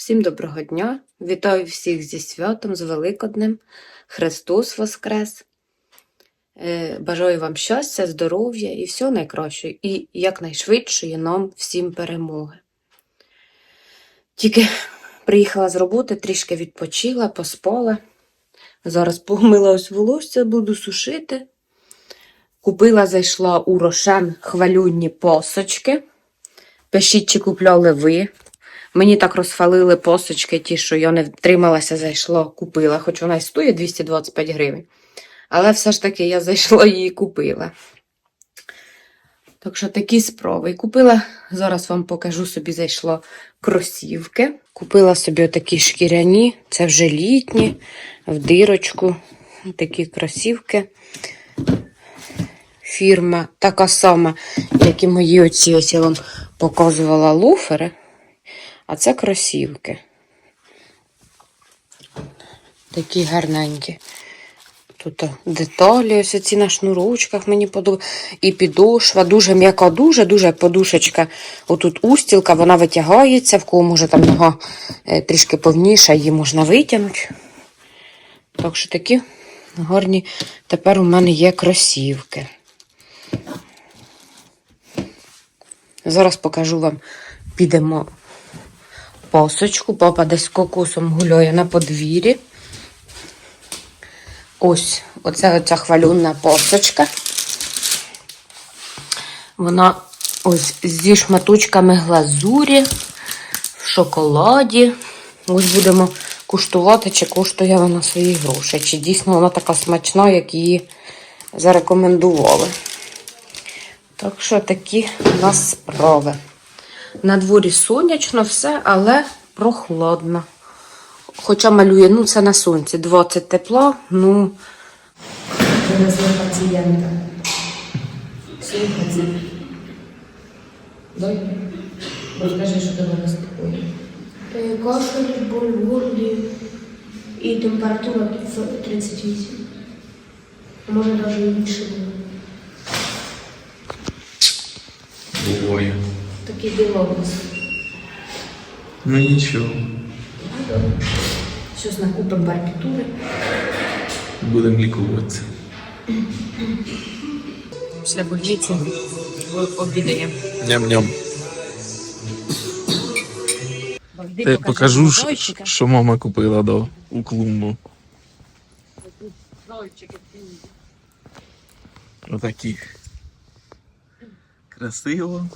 Всім доброго дня! Вітаю всіх зі святом, з Великоднем. Христос Воскрес! Е, Бажаю вам щастя, здоров'я і всього найкращого, і якнайшвидшої нам всім перемоги. Тільки приїхала з роботи, трішки відпочила, поспала. Зараз помила ось волосся, буду сушити. Купила, зайшла у Рошен хвалюнні посочки. Пишіть, чи купляли ви. Мені так розфалили посочки, ті, що я не втрималася, зайшла, купила, хоч вона й стоїть 225 гривень. Але все ж таки я зайшла і її купила. Так що такі справи. І купила, зараз вам покажу собі, зайшла кросівки. Купила собі отакі шкіряні, це вже літні, в дирочку. Такі кросівки. Фірма така сама, як і мої оці, ось я вам показувала луфери. А це кросівки. Такі гарненькі. Тут деталі, ось ці на шнурочках мені подобається. І підошва, дуже м'яка, дуже-дуже подушечка. Отут устілка, вона витягається, в кого може там нога е, трішки повніша, її можна витягнути. Так що такі гарні тепер у мене є кросівки. Зараз покажу вам, підемо пасочку. Папа десь з кокосом гуляє на подвір'ї. Ось, оце оця хвалюнна пасочка. Вона ось зі шматочками глазурі, в шоколаді. Ось будемо куштувати, чи коштує вона свої гроші. Чи дійсно вона така смачна, як її зарекомендували. Так що такі у нас справи. На дворі сонячно все, але прохладно. Хоча малює, ну це на сонці, 20 тепла, ну. Привезли пацієнта. Слухайте. Дай, розкажи, що тебе. Е, Кашель, боль в горлі і температура в 38. Може навіть більше було. Буває. Такі дива. Ну нічого. Щось накупимо барбітури. Будемо лікуватися. Після больниці обідаємо. Ням-ням. Я покажу, що, що мама купила до, у клумбу. Отакі. Красиво.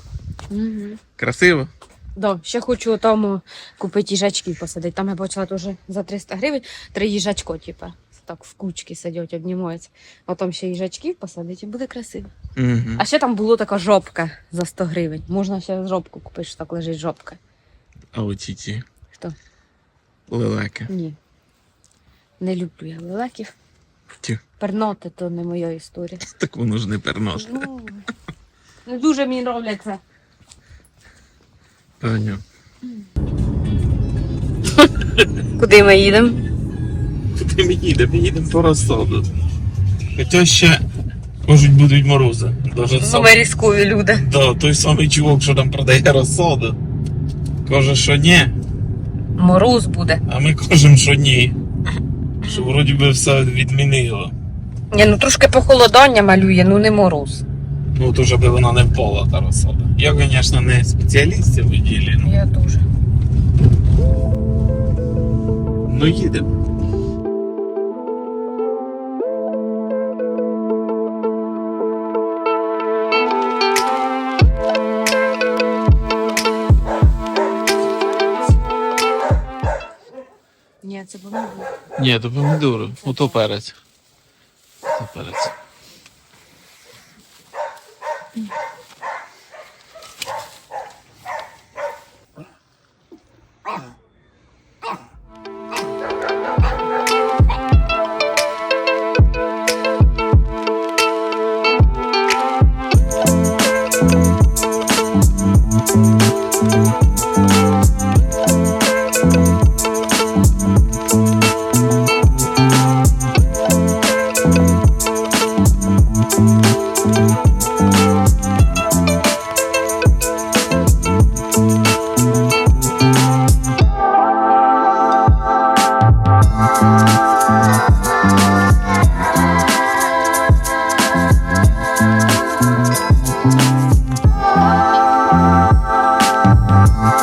Угу. Красиво? Да, ще хочу там купити їжачків посадити. Там я бачила теж за 300 гривень три їжачко, типа. Так в кучки сидять, обнімаються. А там ще їжачків посадити і буде красиво. Угу. А ще там була така жопка за 100 гривень. Можна ще жопку купити, що так лежить жопка. А оці ті Хто? лелеки. Ні. Не люблю я лелеків. Ті. Перноти то не моя історія. Так воно ж не перноше. Ну, не дуже мені нравляться. Таню. Куди ми їдемо? Ти ми їдемо, ми їдемо по розсаду. Хоча ще, можуть, будуть морози. Даже Ну, сам... ми різкові люди. Да, той самий чувак, що там продає розсаду. Каже, що ні, Мороз буде. а ми кажемо, що ні. Що вроді би все відмінило. Ні, ну трошки похолодання малює, ну не мороз. Ну, то вже би вона не впала та розсада. Я, звісно, не спеціаліст в ділі, ну, Я дуже. ну їдемо. Ні, це було. Ні, то помідори, ото перець. Це перець. Thank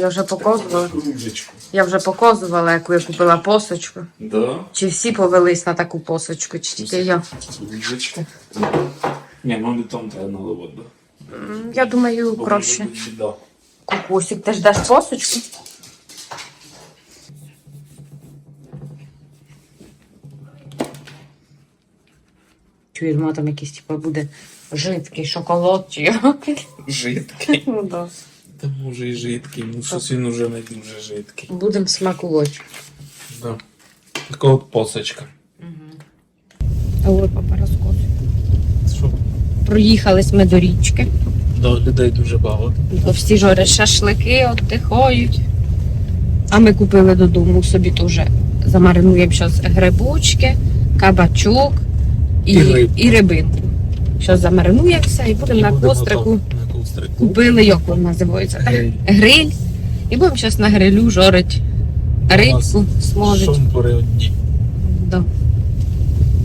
я вже показувала. Я вже показувала, яку я купила посочку. Да. Чи всі повелись на таку посочку, чи тільки я. Кружечку. Ні, ну не там треба наливати. да. М, Я думаю, Бо краще. може бути. Кукусик, ти ж даш посочку? Чуєш, ма там якийсь типу, буде жидкий шоколад чи як? Жидкий. Ну, да. Та може і жидкий, ну щось він уже не дуже жидкий. Будемо смакувати. Да. Така от посочка. Ой, папа розкосить. Що? Проїхались ми до річки. До людей дуже багато. Всі жорять шашлики, віддихають. А ми купили додому собі теж замаринуємо зараз грибочки, кабачок і, І рибку. і рибинку. Зараз замаринуємо все і будемо на Будемо кострику. готов- На кострику. Купили, як він називається? Гриль. Гриль. І будемо зараз на грилю жорить рибку, смажить. Шомпури одні. Да.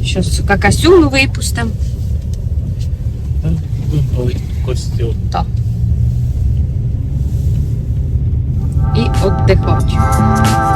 Щось какасюну випустимо. Так, будемо костюм. І віддихати.